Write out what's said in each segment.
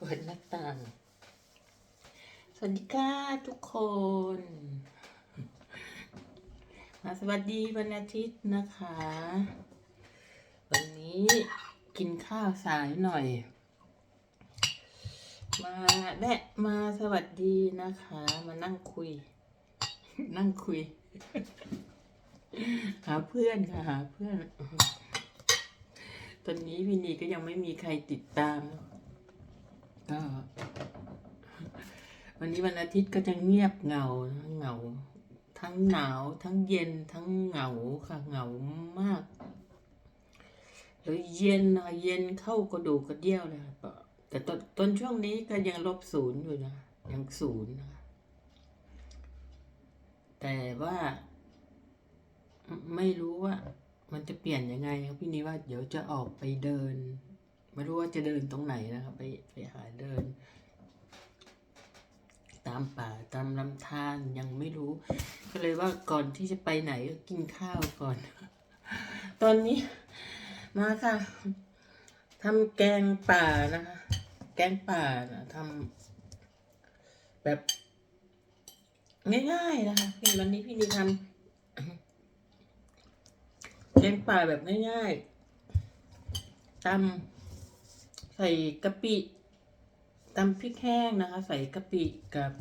เปิดหน้าต่าง สวัสดีค่ะทุกคน มาสวัสดีวันอาทิตย์นะคะ วันนี้กินข้าวสายหน่อย มาแนะมาสวัสดีนะคะ มานั่งคุย นั่งคุย หาเพื่อนค่ะ หาเพื่อนตอนนี้พี่นีก็ยังไม่มีใครติดตาม ก็วันนี้วันอาทิตย์ก็จะเงียบเหงาเหงา ทั้งหนาว ทั้งเย็นทั้งเหงาค่ะเหงามากแล้วเย็นนะเย็นเข้ากระดูกกระเดี่ยวเลยค่ะแต่ตอนตอนช่วงนี้ก็ยังลบศูนย์อยู่นะยังศูนย์นะแต่ว่าไม่รู้ว่า มันจะเปลี่ยนยังไงครับพี่นี้ว่าเดี๋ยวจะออกไปเดิน ไม่รู้ว่าจะเดินตรงไหนนะครับไปไปหาเดิน ตามป่าตามลำธารยังไม่รู้ ก็เลยว่าก่อนที่จะไปไหนก็กินข้าวก่อน ตอนนี้มาค่ะทำแกงป่านะคะ แกงป่านะทำแบบ ง่ายๆนะคะพี่วันนี้พี่นีทำแกงป่าแบบง่ายๆตำใส่กะปิ ตำพริกแห้งนะคะ ใส่กะปิกับ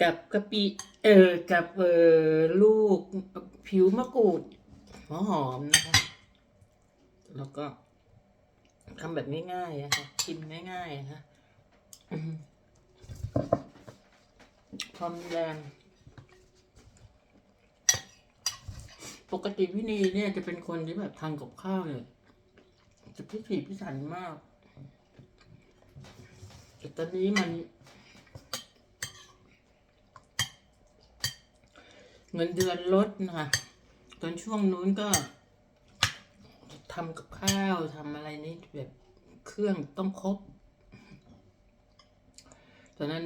กับกะปิเออกับเออลูกผิวมะกรูดหัวหอมนะคะ แล้วก็ทำแบบง่ายๆนะคะกินง่ายๆนะคะอืมความแรงปกติพี่นีเนี่ยจะเป็นคนที่แบบทำกับข้าวเนี่ยจะพิถีพิถันมาก แต่ตอนนี้มัน เงินเดือนลดนะคะตอนช่วงนู้นก็ทำกับข้าวทำอะไรนี่แบบเครื่องต้องครบ ตอนนั้น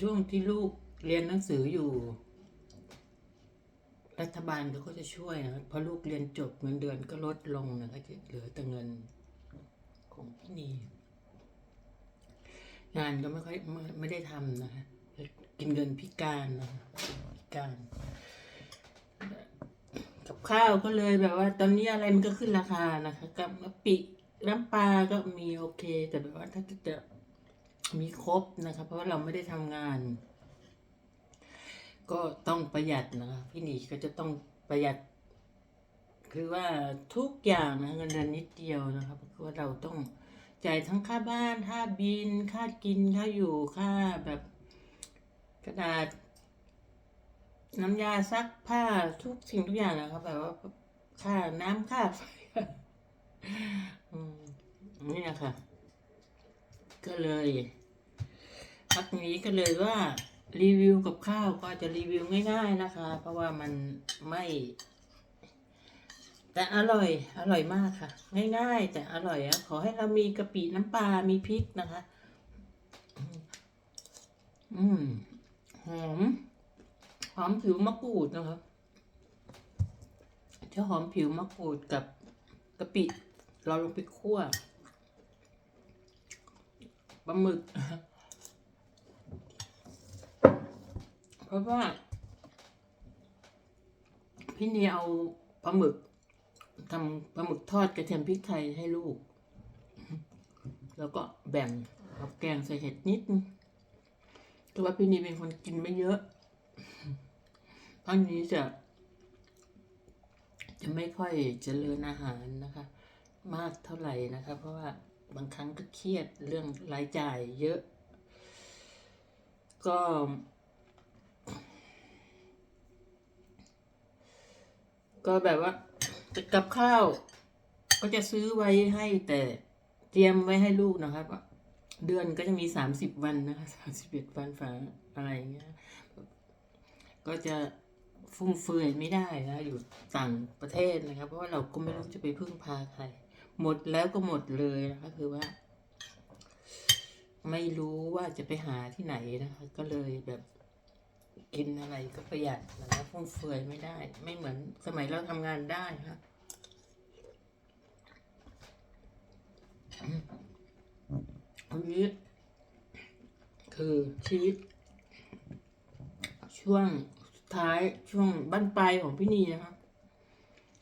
ช่วงที่ลูกเรียนหนังสืออยู่ รัฐบาลเขาก็จะช่วยนะพอลูกเรียนจบเงินเดือนก็ลดลงนะก็จะเหลือแต่เงินของพี่นี งานก็ไม่ค่อยไม่ได้ทำนะคะกินเงินพิการนะคะพิการ กับข้าวก็เลยแบบว่า ตอนนี้อะไรมันก็ขึ้นราคานะคะกับปิน้ำปลาก็มีโอเค แต่แบบว่าถ้าจะมีครบนะคะ เพราะว่าเราไม่ได้ทำงาน ก็ต้องประหยัดนะคะพี่หนีก็จะต้องประหยัด คือว่าทุกอย่างนะเงินเดือนนิดเดียวนะครับเพราะว่าเราต้อง จ่ายทั้งค่าบ้านค่าบิน ค่ากิน ค่าอยู่ค่าแบบ กระดาษ น้ำยาซักผ้าทุกสิ่งทุกอย่างนะครับแบบว่าค่าน้ำค่าไฟอืมนี่นะคะก็เลยพักนี้ก็เลยว่ารีวิวกับข้าวก็จะรีวิวง่ายๆนะคะ เพราะว่ามันไม่ แต่อร่อย อร่อยมากค่ะ ง่ายๆ แต่อร่อยอะขอให้เรามีกะปิน้ำปลา มีพริกนะคะ อืม หอม หอมผิวมะกรูดนะคะจะหอมผิวมะกรูดกับกะปิ เราลงไปคั่วปลาหมึก เพราะว่า พี่เนียเอาปลาหมึก ทำปลาหมึกทอดกระเทียมพริกไทยให้ลูก แล้วก็แบ่งกับแกงใส่เห็ดนิดแต่ว่าพี่นีเป็นคนกินไม่เยอะพักนี้จะ จะไม่ค่อยเจริญอาหารนะคะ มากเท่าไหร่นะคะ เพราะว่าบางครั้งก็เครียดเรื่องรายจ่ายเยอะ ก็ก็แบบว่า กับข้าว ก็จะซื้อไว้ให้แต่เตรียมไว้ให้ลูกนะครับเดือนก็จะมีสามสิบวันนะคะสามสิบเอ็ดวันฝาอะไรอย่างเงี้ย ก็จะฟุ่มเฟือยไม่ได้นะอยู่ต่างประเทศนะครับ เพราะว่าเราก็ไม่รู้จะไปพึ่งพาใคร หมดแล้วก็หมดเลยนะคะคือว่า ไม่รู้ว่าจะไปหาที่ไหนนะคะ ก็เลยแบบ กินอะไรก็ประหยัดนะครับฟุ่มเฟือยไม่ได้ ไม่เหมือนสมัยเราทำงานได้ครับอันนี้คือชีวิต ช่วงท้ายช่วงบั้นปลายของพี่นีนะครับ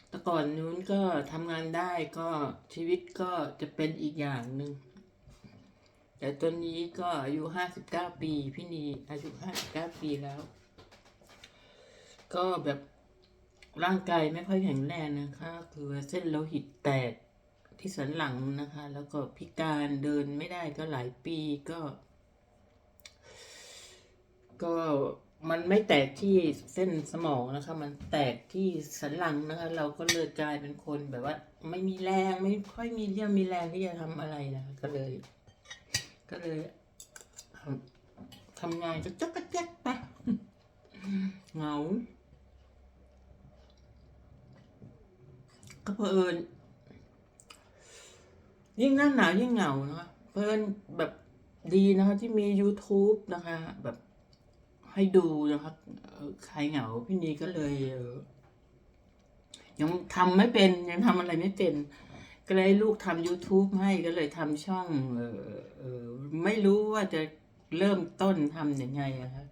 แต่ก่อนนู้นก็ทำงานได้ก็ชีวิตก็จะเป็นอีกอย่างหนึ่งแต่ตอนนี้ก็อายุห้าสิบเก้าปี พี่นีอายุห้าสิบเก้าปีแล้ว ก็แบบร่างกายไม่ค่อยแข็งแรงนะคะ คือเส้นโลหิตแตกที่สันหลังนะคะ แล้วก็พิการเดินไม่ได้ก็หลายปีก็ ก็มันไม่แตกที่เส้นสมองนะคะ มันแตกที่สันหลังนะคะ เราก็เลยกลายเป็นคนแบบว่า ไม่มีแรงไม่ค่อยมีเรี่ยวมีแรงที่จะทำอะไรนะะก็เลย ก็เลยทำงานก็จักกะแจ๊กไปเหงา ก็เพอิญยิ่งหน้าหนาวยิ่งเหงานะคะเพอิญแบบดีนะคะที่มี YouTube นะคะ แบบให้ดูนะคะใครเหงาพี่นีก็เลยยังทำไม่เป็นยังทำอะไรไม่เป็น ก็เลยลูกทำ YouTube ให้ก็เลยทำช่องเออเออไม่รู้ว่าจะเริ่มต้นทำยังไงอะคะ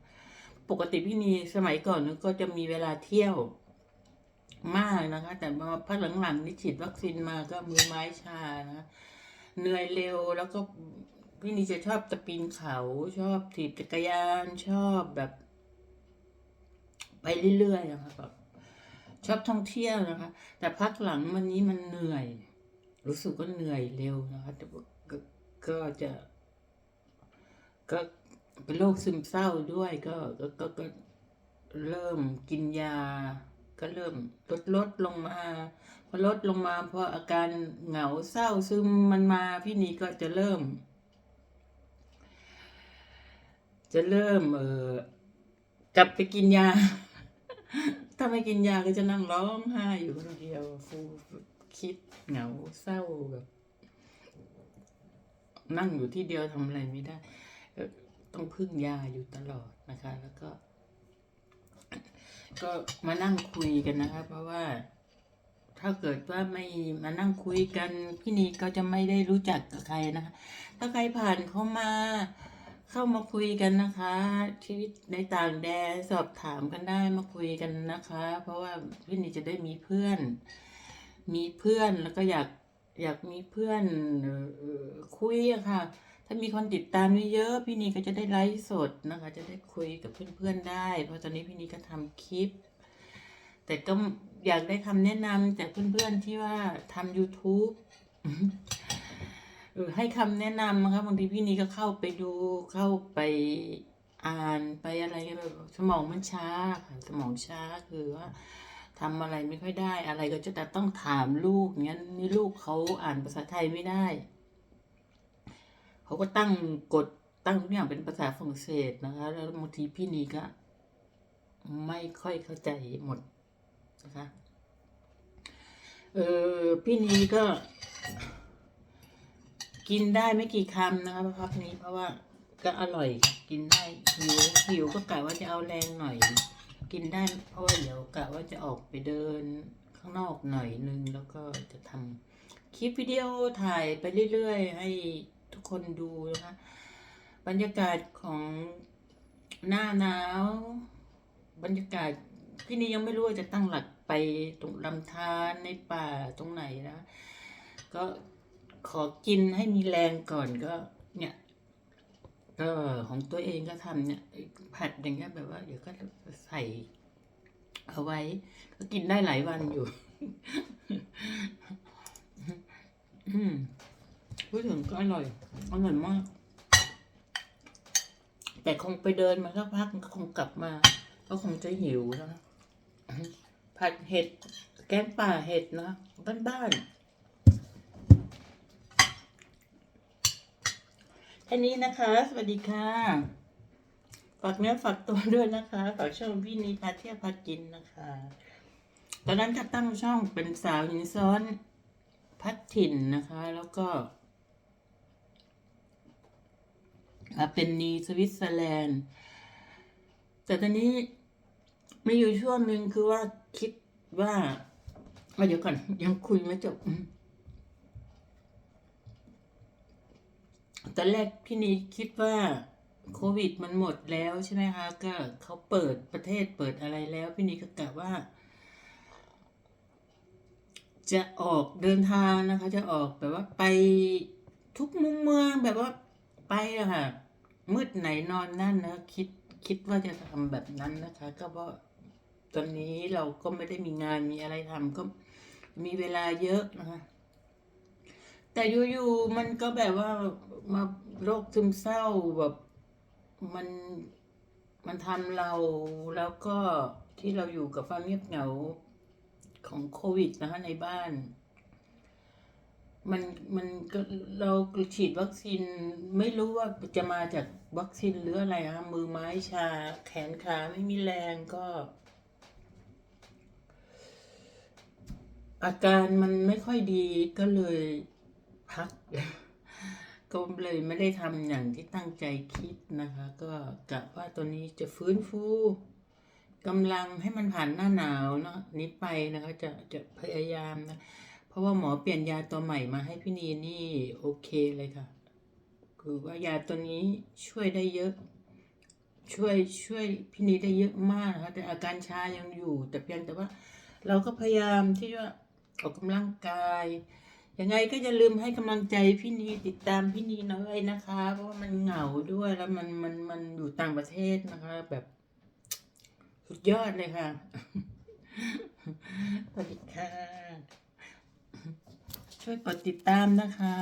ปกติพี่นีสมัยก่อนก็จะมีเวลาเที่ยว มากนะคะ แต่มาพักหลังๆนี่ฉีดวัคซีนมาก็มือไม้ชานะเหนื่อยเร็วแล้วก็พี่นี่จะชอบตะปีนเขาชอบถีบจักรยานชอบแบบ ไปเรื่อยๆนะคะแบบชอบท่องเที่ยวนะคะ แต่พักหลังวันนี้มันเหนื่อย รู้สึกว่าเหนื่อยเร็วนะคะแต่ก็ก็จะ ก็เป็นโรคซึมเศร้าด้วยก็ก็ก็เริ่มกินยา ก็เริ่มลดลดลงมา พอลดลงมาพออาการเหงาเศร้าซึมมันมาพี่นีก็จะเริ่ม จะเริ่มเออกลับไปกินยา ถ้าไม่กินยาก็จะนั่งร้องไห้อยู่คนเดียวฟูคิดเหงาเศร้าแบบนั่งอยู่ที่เดียวทำอะไรไม่ได้ ต้องพึ่งยาอยู่ตลอดนะคะ แล้วก็ ก็มานั่งคุยกันนะคะเพราะว่า ถ้าเกิดว่าไม่มานั่งคุยกัน พี่นีก็จะไม่ได้รู้จักกับใครนะคะถ้าใครผ่านเข้ามา เข้ามาคุยกันนะคะ ชีวิตในต่างแดนสอบถามกันได้มาคุยกันนะคะ เพราะว่าพี่นีจะได้มีเพื่อน มีเพื่อนแล้วก็อยากอยากมีเพื่อนคุยอะค่ะ ถ้ามีคนติดตามเยอะๆพี่นีก็จะได้ไลฟ์สดนะคะ จะได้คุยกับเพื่อนๆได้ เพราะตอนนี้พี่นีก็ทำคลิป แต่ก็อยากได้คำแนะนำจากเพื่อนๆที่ว่าทำ YouTube เออให้คำแนะนำนะครับางทีพี่นีก็เข้าไปดูเข้าไปอ่านไปอะไรแบบสมองมันช้าสมองช้าคือว่าทำอะไรไม่ค่อยได้ อะไรก็จะต่ต้องถามลูกงั้นนี่ลูกเขาอ่านภาษาไทยไม่ได้ เขาก็ตั้งกฎตั้งทุกอย่างเป็นภาษาฝรั่งเศสนะคะ แล้วบางทีพี่นีก็ ไม่ค่อยเข้าใจหมดนะคะ เออพี่นีก็ กินได้ไม่กี่คำนะคะพักนี้เพราะว่าก็อร่อยกินได้หิวหิวก็กะว่าจะเอาแรงหน่อย กินได้เพราะว่าเดี๋ยวกะว่าจะออกไปเดินข้างนอกหน่อยนึงแล้วก็จะทำคลิปวิดีโอถ่ายไปเรื่อยๆ ให้ ทุกคนดูนะคะ บรรยากาศของหน้าหนาว บรรยากาศพี่นี่ยังไม่รู้ว่าจะตั้งหลักไปตรงลำธารในป่าตรงไหนนะ ก็ขอกินให้มีแรงก่อนก็เนี่ยก็ของตัวเองก็ทำเนี่ยผัดอย่างเงี้ยแบบว่าเดี๋ยวก็ใส่เอาไว้ ก็กินได้หลายวันอยู่ อืม พูดถึงก็อร่อย อร่อยมาก แต่คงไปเดินมาสักพักก็คงกลับมา ก็คงจะหิวนะ ผัดเห็ด แกงป่าเห็ดนะ บ้านๆแค่นี้นะคะ สวัสดีค่ะ ฝากเนื้อฝากตัวด้วยนะคะ ฝากช่องพี่นีพาเที่ยวพากินนะคะ ตอนนั้นก็ตั้งช่องเป็นสาวหินซ้อนพัดถิ่นนะคะ แล้วก็ มาเป็นนีสวิตเซอร์แลนด์ แต่ตอนนี้มีอยู่ช่วงหนึ่งคือว่าคิดว่าเดี๋ยวก่อนยังคุยไม่จบตอนแรกพี่นีคิดว่าโควิดมันหมดแล้วใช่ไหมคะ ก็เขาเปิดประเทศเปิดอะไรแล้ว พี่นีก็กะว่า จะออกเดินทางนะคะ จะออกแบบว่าไปทุกมุมเมืองแบบว่าไปอะค่ะ มืดไหนนอนนั่นนะคิดคิดว่าจะทำแบบนั้นนะคะ ก็เพราะตอนนี้เราก็ไม่ได้มีงานมีอะไรทำก็มีเวลาเยอะนะคะแต่อยู่ๆมันก็แบบว่ามาโรคซึมเศร้าแบบมันมันทำเราแล้วก็ที่เราอยู่กับความเงียบเหงาของโควิดนะคะในบ้าน มันมันเราฉีดวัคซีนไม่รู้ว่าจะมาจากวัคซีนหรืออะไรอะมือไม้ชา แขนขาไม่มีแรงก็ อาการมันไม่ค่อยดีก็เลยพัก ก็เลยไม่ได้ทำอย่างที่ตั้งใจคิดนะคะ ก็กะว่าตัวนี้จะฟื้นฟูกำลังให้มันผ่านหน้าหนาวเนาะนี้ไปนะคะ จะจะพยายามนะ ราะว่าหมอเปลี่ยนยาตัวใหม่มาให้พี่นีนี่โอเคเลยค่ะ คือว่ายาตัวนี้ช่วยได้เยอะ ช่วยช่วยพี่นีได้เยอะมากนะคะแต่อาการชายังอยู่ แต่เพียงแต่ว่า เราก็พยายามที่ว่าออกกำลังกายยังไงก็อย่าลืมให้กำลังใจพี่นีติดตามพี่นีน้อยนะคะ เพราะว่ามันเหงาด้วยแล้วมันมันมันอยู่ต่างประเทศนะคะ แบบสุดยอดเลยค่ะสวัสดีค่ะ ช่วยกดติดตามนะคะ